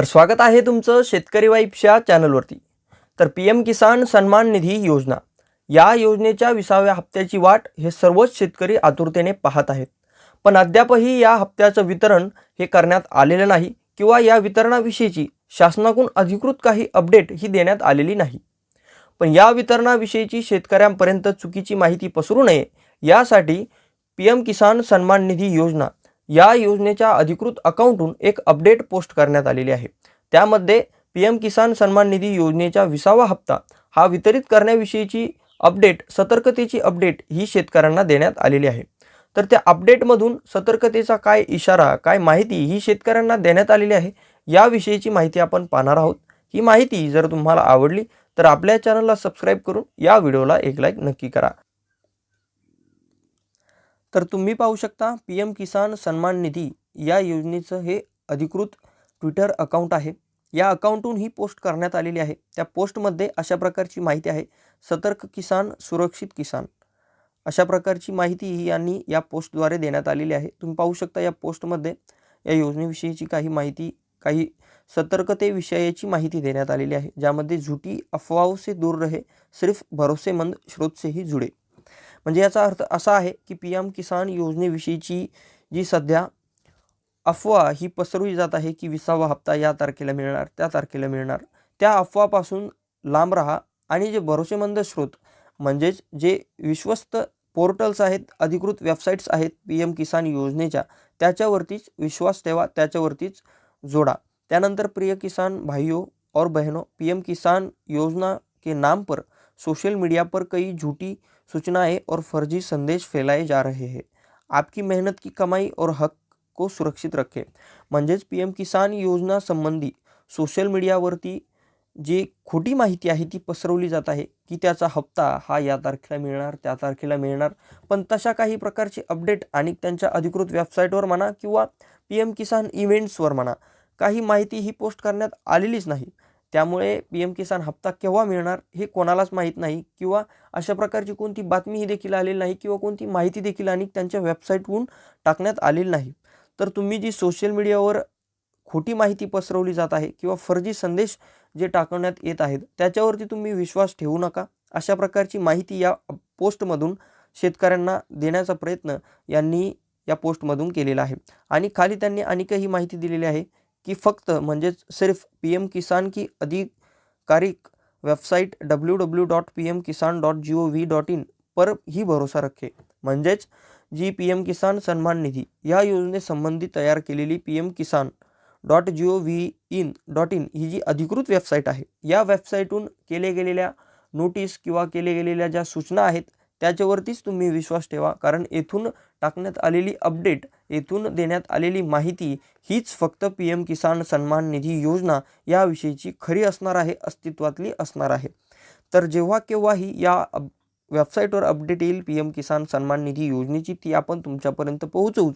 तर स्वागत आहे तुमचं शेतकरी वाईफच्या चॅनलवरती. तर पी एम किसान सन्मान निधी योजना. या योजनेच्या विसाव्या हप्त्याची वाट हे सर्वच शेतकरी आतुरतेने पाहत आहेत. पण अद्यापही या हप्त्याचं वितरण हे करण्यात आलेलं नाही किंवा या वितरणाविषयीची शासनाकडून अधिकृत काही अपडेट ही देण्यात आलेली नाही. पण या वितरणाविषयीची शेतकऱ्यांपर्यंत चुकीची माहिती पसरू नये यासाठी पी एम किसान सन्मान निधी योजना या योजनेच्या अधिकृत अकाउंटहून एक अपडेट पोस्ट करण्यात आलेली आहे. त्यामध्ये पी एम किसान सन्मान निधी योजनेचा विसावा हप्ता हा वितरित करण्याविषयीची अपडेट सतर्कतेची अपडेट ही शेतकऱ्यांना देण्यात आलेली आहे. तर त्या अपडेटमधून सतर्कतेचा काय इशारा काय माहिती ही शेतकऱ्यांना देण्यात आलेली आहे याविषयीची माहिती आपण पाहणार आहोत. ही माहिती जर तुम्हाला आवडली तर आपल्या चॅनलला सबस्क्राईब करून या व्हिडिओला एक लाईक नक्की करा. तर तुम्ही पाहू शकता पी एम किसान सन्मान निधी या योजनेचं हे अधिकृत ट्विटर अकाउंट आहे. या अकाउंटहून ही पोस्ट करण्यात आलेली आहे. त्या पोस्टमध्ये अशा प्रकारची माहिती आहे. सतर्क किसान सुरक्षित किसान. अशा प्रकारची माहिती ही यांनी या पोस्टद्वारे देण्यात आलेली आहे. तुम्ही पाहू शकता या पोस्टमध्ये या योजनेविषयीची काही माहिती काही सतर्कतेविषयाची माहिती देण्यात आलेली आहे. ज्यामध्ये झुटी अफवाओं से दूर रहे सिर्फ भरोसेमंद स्रोत से ही जुडे. म्हणजे याचा अर्थ असा आहे की पी एम किसान योजनेविषयीची जी सध्या अफवा ही पसरवली जात आहे की विसावा हप्ता या तारखेला मिळणार त्या तारखेला मिळणार त्या अफवापासून लांब राहा आणि जे भरोसेमंद स्रोत म्हणजेच जे विश्वस्त पोर्टल्स आहेत अधिकृत वेबसाईट्स आहेत पी एम किसान योजनेच्या त्याच्यावरतीच विश्वास ठेवा त्याच्यावरतीच जोडा. त्यानंतर प्रिय किसान भाइयों और बहनों पी एम किसान योजना के नाम पर सोशल मीडिया पर कई झूठी सूचनाएँ और फर्जी संदेश फैलाए जा रहे हैं। आपकी मेहनत की कमाई और हक को सुरक्षित रखें। म्हणजेच पी एम किसान योजना संबंधी सोशल मीडियावरती जी खोटी माहिती आहे ती पसरवली जात आहे की त्याचा हप्ता हा या तारखेला मिळणार, त्या तारखेला मिळणार. पण तशा काही प्रकारचे अपडेट आणि त्यांच्या अधिकृत वेबसाईटवर म्हणा किंवा पी एम किसान इव्हेंट्सवर म्हणा, काही माहिती ही पोस्ट करण्यात आलेलीच नाही. त्यामुळे पी एम किसान हप्ता केव्हा मिळणार हे कोणालाच माहीत नाही किंवा अशा प्रकारची कोणती बातमीही देखील आलेली नाही किंवा कोणती माहिती देखील आणि त्यांच्या वेबसाईटहून टाकण्यात आलेली नाही. तर तुम्ही जी सोशल मीडियावर खोटी माहिती पसरवली जात आहे किंवा फर्जी संदेश जे टाकण्यात येत आहेत त्याच्यावरती तुम्ही विश्वास ठेवू नका. अशा प्रकारची माहिती या पोस्टमधून शेतकऱ्यांना देण्याचा प्रयत्न यांनी या पोस्टमधून केलेला आहे. आणि खाली त्यांनी अनेकही माहिती दिलेली आहे. की फक्त म्हणजेच सिर्फ पी एम किसान की अधिकारिक website W W dot P M Kisan dot G O V dot in पर ही भरोसा रखे. म्हणजेच जी पी एम किसान सन्मान निधी या योजनेसंबंधी तयार केलेली P M Kisan dot G O V in dot in ही जी अधिकृत वेबसाईट आहे या वेबसाईटहून केले गेलेल्या नोटीस किंवा केले गेलेल्या ज्या सूचना आहेत त्याच्यावरतीच तुम्ही विश्वास ठेवा. कारण येथून टाकण्यात आलेली अपडेट येथून देण्यात आलेली माहिती हीच फक्त पी एम किसान सन्मान निधी योजना याविषयीची खरी असणार आहे अस्तित्वातली असणार आहे. तर जेव्हा केव्हाही या अप वेबसाईटवर अपडेट येईल पी एम किसान सन्मान निधी योजनेची ती आपण तुमच्यापर्यंत पोहोचवूच.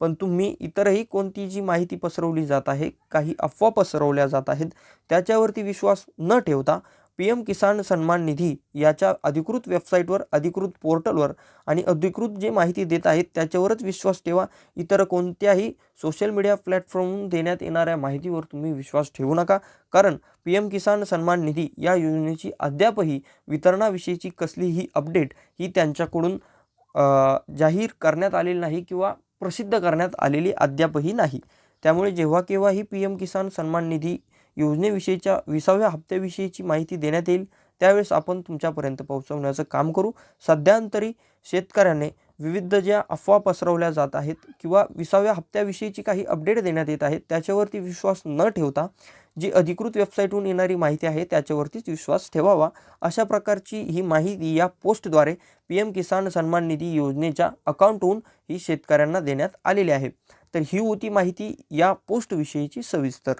पण तुम्ही इतरही कोणती जी माहिती पसरवली जात आहे काही अफवा पसरवल्या जात आहेत त्याच्यावरती विश्वास न ठेवता पी एम किसान सन्मान निधी याच्या अधिकृत वेबसाईटवर अधिकृत पोर्टलवर आणि अधिकृत जे माहिती देत आहेत त्याच्यावरच विश्वास ठेवा. इतर कोणत्याही सोशल मीडिया प्लॅटफॉर्मवरून देण्यात येणाऱ्या माहितीवर तुम्ही विश्वास ठेवू नका. कारण पी एम किसान सन्मान निधी या योजनेची अद्यापही वितरणाविषयीची कसलीही अपडेट ही त्यांच्याकडून जाहीर करण्यात आलेली नाही किंवा प्रसिद्ध करण्यात आलेली अद्यापही नाही. त्यामुळे जेव्हा केव्हाही पी एम किसान सन्मान निधी योजनेविषयीच्या विसाव्या हप्त्याविषयीची माहिती देण्यात येईल. त्यावेळेस आपण तुमच्यापर्यंत पोहोचवण्याचं काम करू. सध्यांतरी शेतकऱ्याने विविध ज्या अफवा पसरवल्या जात आहेत किंवा विसाव्या हप्त्याविषयीची काही अपडेट देण्यात येत आहेत त्याच्यावरती विश्वास न ठेवता जी अधिकृत वेबसाईटहून येणारी माहिती आहे त्याच्यावरतीच विश्वास ठेवावा. अशा प्रकारची ही माहिती या पोस्टद्वारे पी एम किसान सन्मान निधी योजनेच्या अकाउंटहून ही शेतकऱ्यांना देण्यात आलेली आहे. तर ही होती माहिती या पोस्टविषयीची सविस्तर.